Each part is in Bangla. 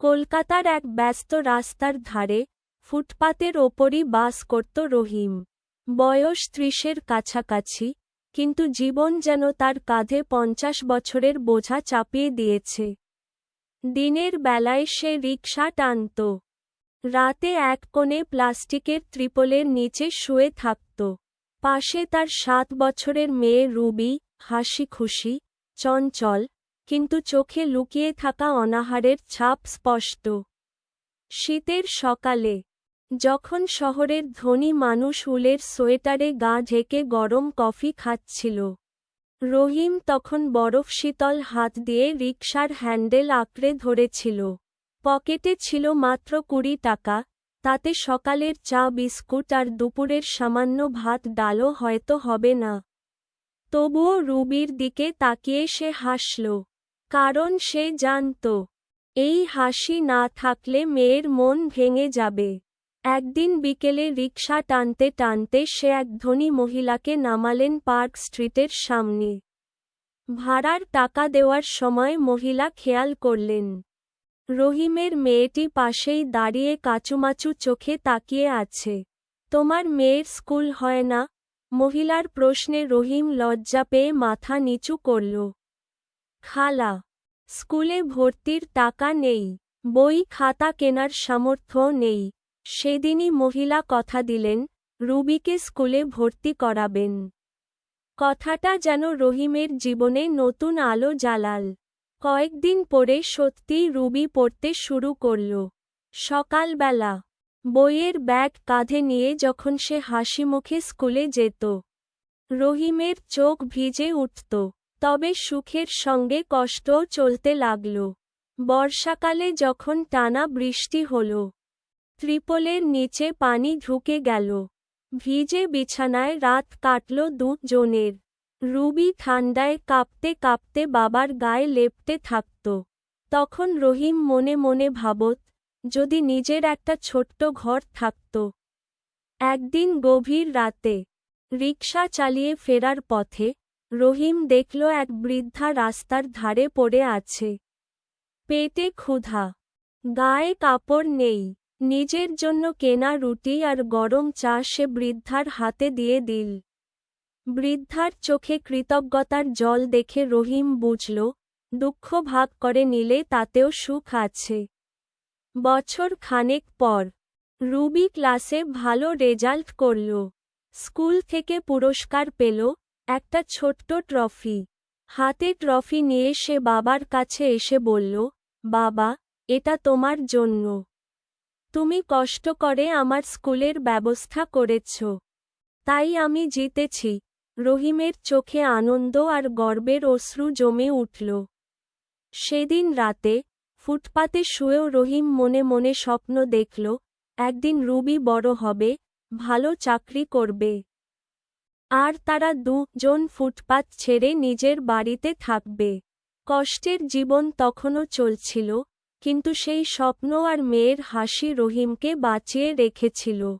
কলকাতার এক ব্যস্ত রাস্তার ধারে ফুটপাতের ওপরই বাস করত রহিম। বয়স ত্রিশের কাছাকাছি, কিন্তু জীবন যেন তার কাঁধে পঞ্চাশ বছরের বোঝা চাপিয়ে দিয়েছে। দিনের বেলায় সে রিকশা টানত। রাতে এক কোণে প্লাস্টিকের ত্রিপলের নিচে শুয়ে থাকত। পাশে তার সাত বছরের মেয়ে রুবি হাসি খুশি চঞ্চল কিন্তু চোখে লুকিয়ে থাকা অনাহারের ছাপ স্পষ্ট। শীতের সকালে, যখন শহরের ধনী মানুষ উলের সোয়েটারে গা ঢেকে গরম কফি খাচ্ছিল, রহিম তখন বরফ শীতল হাত দিয়ে রিকশার হ্যান্ডেল আঁকড়ে ধরেছিল। পকেটে ছিল মাত্র কুড়ি টাকা, তাতে সকালের চা, বিস্কুট আর দুপুরের সামান্য ভাত ডালও হয়তো হবে না। তবুও রুবির দিকে তাকিয়ে সে হাসল। কারণ সে জানত, এই হাসি না থাকলে মেয়ের মন ভেঙে যাবে। একদিন বিকেলে রিকশা টানতে টানতে সে এক ধনী মহিলাকে নামালেন পার্ক স্ট্রিটের সামনে। ভাড়ার টাকা দেওয়ার সময় মহিলা খেয়াল করলেন, রহিমের মেয়েটি পাশেই দাঁড়িয়ে কাচুমাচু চোখে তাকিয়ে আছে, তোমার মেয়ের স্কুল হয় না? মহিলার প্রশ্নে রহিম লজ্জা পেয়ে মাথা নিচু করল। খালা, স্কুলে ভর্তির টাকা নেই, বই খাতা কেনার সামর্থ্য নেই। সেদিনই মহিলা কথা দিলেন, রুবিকে স্কুলে ভর্তি করাবেন। কথাটা যেন রহিমের জীবনে নতুন আলো জ্বালাল। কয়েকদিন পরে সত্যিই রুবি পড়তে শুরু করল। সকালবেলা, বইয়ের ব্যাগ কাঁধে নিয়ে যখন সে হাসি মুখে স্কুলে যেত, রহিমের চোখ ভিজে উঠত। তবে সুখের সঙ্গে কষ্টও চলতে লাগল। বর্ষাকালে যখন টানা বৃষ্টি হল, ত্রিপলের নিচে পানি ঢুকে গেল। ভিজে বিছানায় রাত কাটল দুজনের রুবি ঠান্ডায় কাঁপতে কাঁপতে বাবার গায়ে লেপতে থাকত। তখন রহিম মনে মনে ভাবত, যদি নিজের একটা ছোট্ট ঘর থাকত। একদিন গভীর রাতে রিকশা চালিয়ে ফেরার পথে রহিম দেখল এক বৃদ্ধা রাস্তার ধারে পড়ে আছে। পেটে ক্ষুধা। গায়ে কাপড় নেই। নিজের জন্য কেনা রুটি আর গরম চা সে বৃদ্ধার হাতে দিয়ে দিল। বৃদ্ধার চোখে কৃতজ্ঞতার জল দেখে রহিম বুঝল, দুঃখ ভাগ করে নিলে তাতেও সুখ আছে। বছর খানেক পর, রুবি ক্লাসে ভালো রেজাল্ট করল। স্কুল থেকে পুরস্কার পেল একটা ছোট্ট ট্রফি। হাতে ট্রফি নিয়ে সে বাবার কাছে এসে বলল, বাবা, এটা তোমার জন্য। তুমি কষ্ট করে আমার স্কুলের ব্যবস্থা করেছ। তাই আমি জিতেছি। রহিমের চোখে আনন্দ আর গর্বের অশ্রু জমে উঠল। সেদিন রাতে ফুটপাতে শুয়েও রহিম মনে মনে স্বপ্ন দেখল, একদিন রুবি বড় হবে, ভালো চাকরি করবে। আর তারা দুজন ফুটপাত ছেড়ে নিজের বাড়িতে থাকবে। কষ্টের জীবন তখনও চলছিল, কিন্তু সেই স্বপ্ন আর মেয়ের হাসি রহিমকে বাঁচিয়ে রেখেছিল।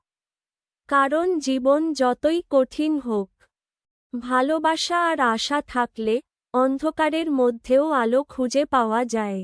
কারণ জীবন যতই কঠিন হোক, ভালোবাসা আর আশা থাকলে অন্ধকারের মধ্যেও আলো খুঁজে পাওয়া যায়।